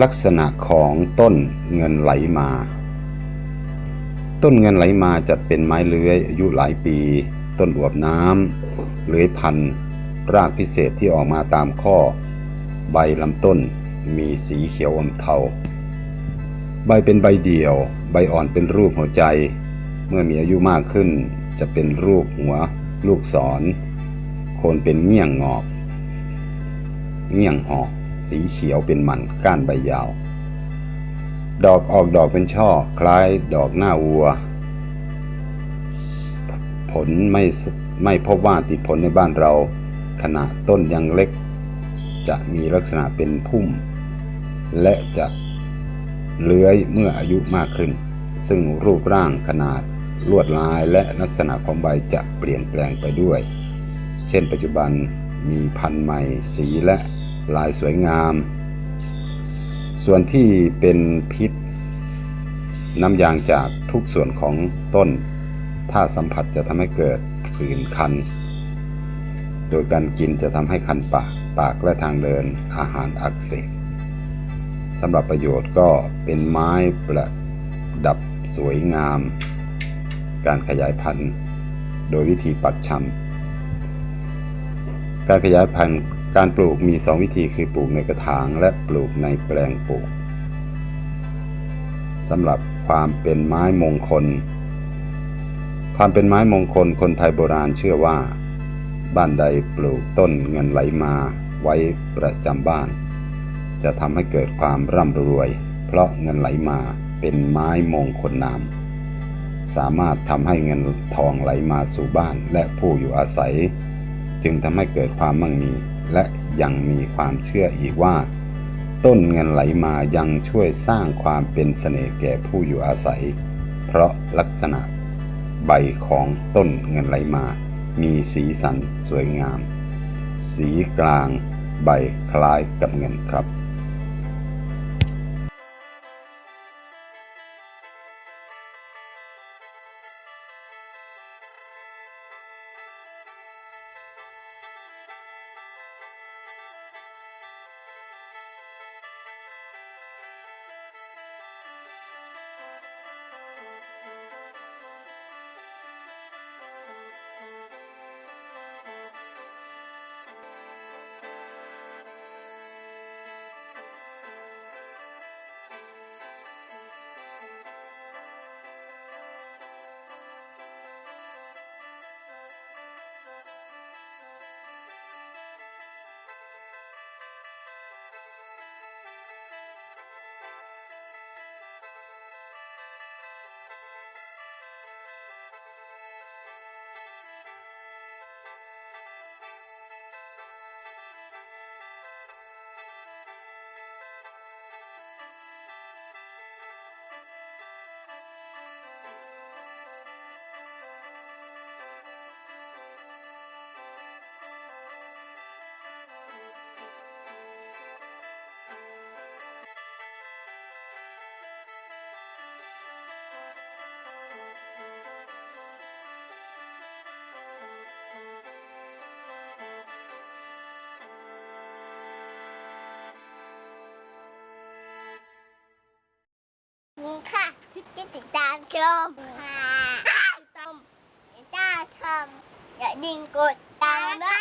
ลักษณะของต้นเงินไหลมา ต้นเงินไหลมาจัดเป็นไม้เลื้อยอายุหลายปี ต้นอวบน้ำเลื้อยพันธุ์รากพิเศษที่ออกมาตามข้อ ใบลำต้นมีสีเขียวอมเทา ใบเป็นใบเดี่ยว ใบอ่อนเป็นรูปหัวใจ เมื่อมีอายุมากขึ้น จะเป็นรูปหัว ลูกศรโคนเป็นเงี้ยงงอก เงี้ยงหอก สีเขียวเป็นมันก้านใบยาว ดอกออกดอกเป็นช่อคล้ายดอกหน้าวัว ผลไม่ไม่พบว่าติดผลในบ้านเรา ขณะต้นยังเล็ก จะมีลักษณะเป็นพุ่ม และจะเลื้อยเมื่ออายุมากขึ้น ซึ่งรูปร่างขนาดลวดลายและลักษณะของใบจะเปลี่ยนแปลงไปด้วย เช่นปัจจุบันมีพันธุ์ใหม่สีและ ลายสวยงาม ส่วนที่เป็นพิษ น้ำยางจากทุกส่วนของต้น ถ้าสัมผัสจะทำให้เกิดผื่นคัน โดยการกินจะทำให้คันปาก ปากและทางเดินอาหารอักเสบสำหรับประโยชน์ก็เป็นไม้ประดับสวยงาม การขยายพันธุ์ โดยวิธีปักชำการขยายพันธุ์ การปลูกมี 2 วิธีคือปลูกในกระถางและปลูกในแปลงปลูกสำหรับความเป็นไม้มงคล ความเป็นไม้มงคลคนไทยโบราณเชื่อว่า บ้านใดปลูกต้นเงินไหลมาไว้ประจำบ้าน จะทำให้เกิดความร่ำรวย เพราะเงินไหลมาเป็นไม้มงคลนาม สามารถทำให้เงินทองไหลมาสู่บ้านและผู้อยู่อาศัย จึงทำให้เกิดความมั่งมี และยังมีความเชื่ออีกว่า ต้นเงินไหลมายังช่วยสร้างความเป็นเสน่ห์แก่ผู้อยู่อาศัย เพราะลักษณะใบของต้นเงินไหลมา มีสีสันสวยงาม สีกลางใบคล้ายกับเงินครับ ติดตามชมค่ะติดตามติดตามชมอย่าดิ่งกดตามนะ